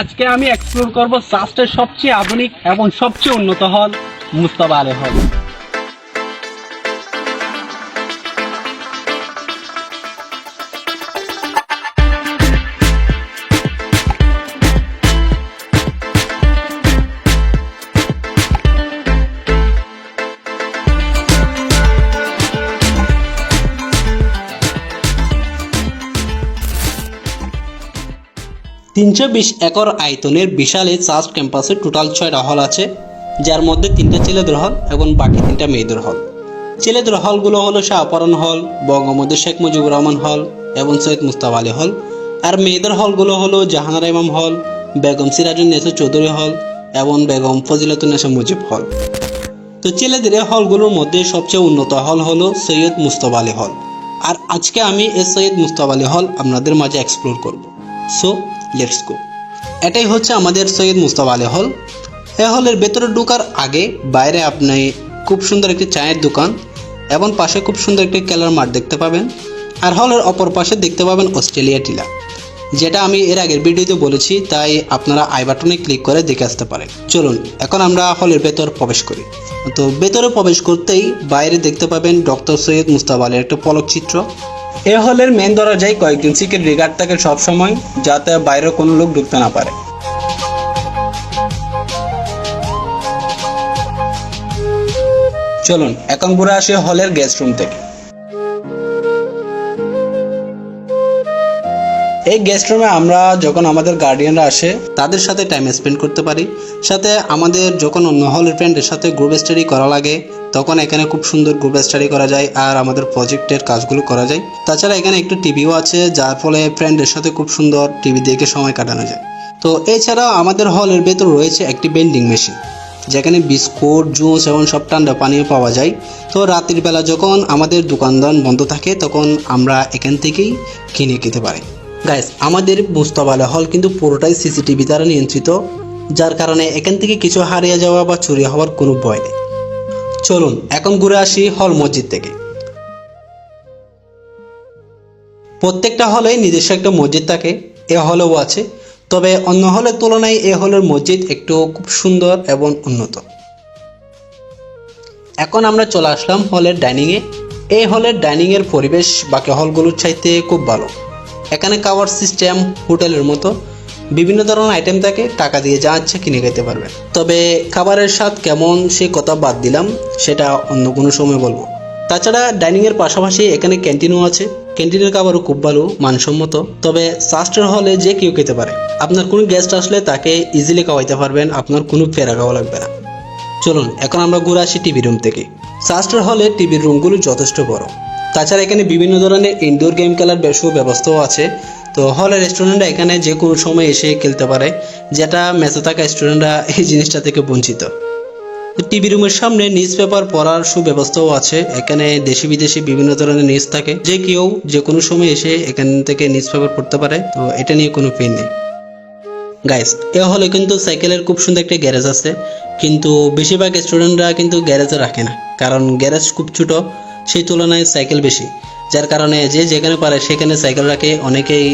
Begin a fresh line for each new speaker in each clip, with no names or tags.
আজকে আমি এক্সপ্লোর করব সাস্টের সবচেয়ে আধুনিক এবং সবচেয়ে উন্নত হল মুস্তাবা আলী হল। তিনশো বিশ একর আয়তনের বিশাল এই চার্চ ক্যাম্পাসে টোটাল ছয়টা হল আছে, যার মধ্যে তিনটা ছেলেদের হল এবং বাকি তিনটা মেয়েদের হল ছেলেদের হলগুলো হলো শাহপরণ হল, বঙ্গবন্ধু শেখ মুজিবুর রহমান হল এবং সৈয়দ মুস্তাফ আলী হল। আর মেয়েদের হলগুলো হলো জাহানারা ইমাম হল, বেগম সিরাজুন নেসা চৌধুরী হল এবং বেগম ফজিলাতুন্নেসা মুজিব হল। তো ছেলেদের হলগুলোর মধ্যে সবচেয়ে উন্নত হল হলো সৈয়দ মুস্তফা আলী হল। আর আজকে আমি এ সৈয়দ মুস্তফা আলী হল আপনাদের মাঝে এক্সপ্লোর করব। সো লেটস গো এটাই হচ্ছে আমাদের সৈয়দ মুস্তফা আলী হল। এ হলের ভেতরে ঢোকার আগে বাইরে আপনি খুব সুন্দর একটি চায়ের দোকান এবং পাশে খুব সুন্দর একটি খেলার মাঠ দেখতে পাবেন। আর হলের অপর পাশে দেখতে পাবেন অস্ট্রেলিয়া টিলা। যেটা আমি এর আগের ভিডিওতে বলেছি, তাই আপনারা আই বাটনে ক্লিক করে দেখে আসতে পারেন। চলুন, এখন আমরা হলের ভেতর প্রবেশ করি। তো ভেতরে প্রবেশ করতেই বাইরে দেখতে পাবেন ডক্টর সৈয়দ মুস্তাফা আলীর একটা পলক চিত্র এ হলের মেন দরজায় কয়েকজন সিকিউরিটি গার্ড থাকে সবসময়, যাতে বাইরে কোনো লোক ঢুকতে না পারে। চলুন এখন ঘুরে আসি হলের গেস্ট রুম থেকে। এই গেস্ট রুমে আমরা যখন আমাদের গার্ডিয়ানরা আসে, তাদের সাথে টাইম স্পেন্ড করতে পারি। সাথে আমাদের যখন অন্য হলের ফ্রেন্ডের সাথে গ্রুপ স্টাডি করা লাগে, তখন এখানে খুব সুন্দর গ্রুপ স্টাডি করা যায় আর আমাদের প্রজেক্টের কাজগুলো করা যায়। তাছাড়া এখানে একটু টিভিও আছে, যার ফলে ফ্রেন্ডের সাথে খুব সুন্দর টিভি দেখে সময় কাটানো যায়। তো এছাড়াও আমাদের হলের ভেতর রয়েছে একটি বেন্ডিং মেশিন যেখানে বিস্কুট জুস এবং সব ঠান্ডা পানীয় পাওয়া যায়। তো রাত্রির বেলা যখন আমাদের দোকানদান বন্ধ থাকে, তখন আমরা এখান থেকেই কিনে খেতে পারি। গাইস আমাদের মুস্তাবালা হল কিন্তু পুরোটাই সিসিটিভি দ্বারা নিয়ন্ত্রিত, যার কারণে এখান থেকে কিছু হারিয়ে যাওয়া বা চুরি হওয়ার কোনো ভয় নেই। চলুন, এখন ঘুরে আসি হল মসজিদ থেকে। প্রত্যেকটা হলে নিজস্ব একটা মসজিদ থাকে, এ হলেও আছে, তবে অন্য হলের তুলনায় এ হলের মসজিদ একটু খুব সুন্দর এবং উন্নত। এখন আমরা চলে আসলাম হলের ডাইনিংয়ে। এই হলের ডাইনিংয়ের পরিবেশ বাকি হলগুলোর চাইতে খুব ভালো। এখানে খাওয়ার সিস্টেম হোটেলের মতো বিভিন্ন ধরনের আইটেম থাকে, টাকা দিয়ে যা ইচ্ছে কিনে খেতে পারবে তবে খাবারের স্বাদ কেমন, সে কথা বাদ দিলাম, সেটা অন্য কোনো সময় বলব। তাছাড়া ডাইনিংয়ের পাশাপাশি এখানে ক্যান্টিনও আছে। ক্যান্টিনের খাবারও খুব ভালো, মানসম্মত। তবে সাস্টের হলে যে কেউ খেতে পারে। আপনার কোনো গেস্ট আসলে তাকে ইজিলি খাওয়াইতে পারবেন, আপনার কোনো ফেরা খাওয়া লাগবে না। চলুন, এখন আমরা ঘুরে আসি টিভি রুম থেকে। সাস্টার হলে টিভির রুমগুলো যথেষ্ট বড়। তাছাড়া এখানে বিভিন্ন ধরনের ইনডোর গেম খেলার বেশ ব্যবস্থাও আছে। তো হলের স্টুডেন্টরা এখানে যে কোনো সময় এসে খেলতে পারে, যেটা মেসে থাকা স্টুডেন্টরা এই জিনিসটা থেকে বঞ্চিত। টিভি রুমের সামনে নিউজ পেপার পড়ার সুব্যবস্থাও আছে। এখানে দেশি বিদেশি বিভিন্ন ধরনের নিউজ থাকে। যে কেউ যে কোনো সময় এসে এখান থেকে নিউজ পেপার পড়তে পারে। তো এটা নিয়ে কোনো পেন নেই। গাইস এ হলে কিন্তু সাইকেলের খুব সুন্দর একটা গ্যারেজ আছে। কিন্তু বেশিরভাগ স্টুডেন্টরা কিন্তু গ্যারেজে রাখে না। কারণ গ্যারেজ খুব ছোট। সেই তুলনায় সাইকেল বেশি, যার কারণে যে যেখানে পারে সেখানে সাইকেল রাখে, অনেকেই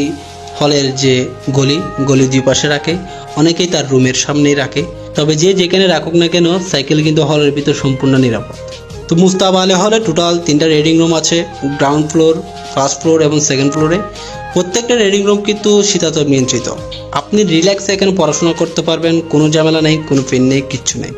হলের যে গলি গলি দুই পাশে রাখে, অনেকেই তার রুমের সামনেই রাখে। তবে যে যেখানে রাখুক না কেন, সাইকেল কিন্তু হলের ভিতর সম্পূর্ণ নিরাপদ। তো মুস্তাব আলী হলে টোটাল তিনটা রেডিং রুম আছে গ্রাউন্ড ফ্লোর ফার্স্ট ফ্লোর এবং সেকেন্ড ফ্লোরে প্রত্যেকটা রেডিং রুম কিন্তু শীতাতপ নিয়ন্ত্রিত। আপনি রিল্যাক্সে এখানে পড়াশোনা করতে পারবেন, কোনো ঝামেলা নেই, কোনো পেন নেই, কিচ্ছু নেই।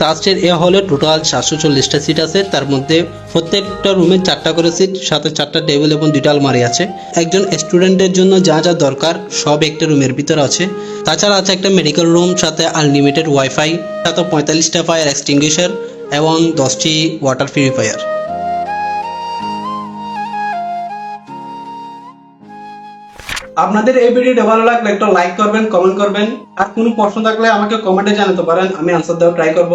সাস্টের এ হলে টোটাল সাতশো চল্লিশটা সিট আছে। তার মধ্যে প্রত্যেকটা রুমে চারটা করে সিট, সাথে চারটা টেবিল এবং দুইটা আলমারি আছে। একজন স্টুডেন্টের জন্য যা যা দরকার সব একটা রুমের ভিতরে আছে। তাছাড়া আছে একটা মেডিকেল রুম সাথে আনলিমিটেড ওয়াইফাই সাথে পঁয়তাল্লিশটা ফায়ার এক্সটিংগুইশার এবং দশটি ওয়াটার পিউরিফায়ার আপনাদের এই ভিডিওটা ভালো লাগলে একটা লাইক করবেন কমেন্ট করবেন। আর কোনো প্রশ্ন থাকলে আমাকে কমেন্টে জানাতে পারেন, আমি আনসার দেওয়ার ট্রাই করব।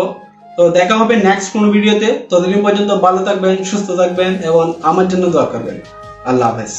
তো দেখা হবে নেক্সট কোনো ভিডিওতে। ততদিন পর্যন্ত ভালো থাকবেন, সুস্থ থাকবেন এবং আমার জন্য দোয়া করবেন। আল্লাহ হাফেজ।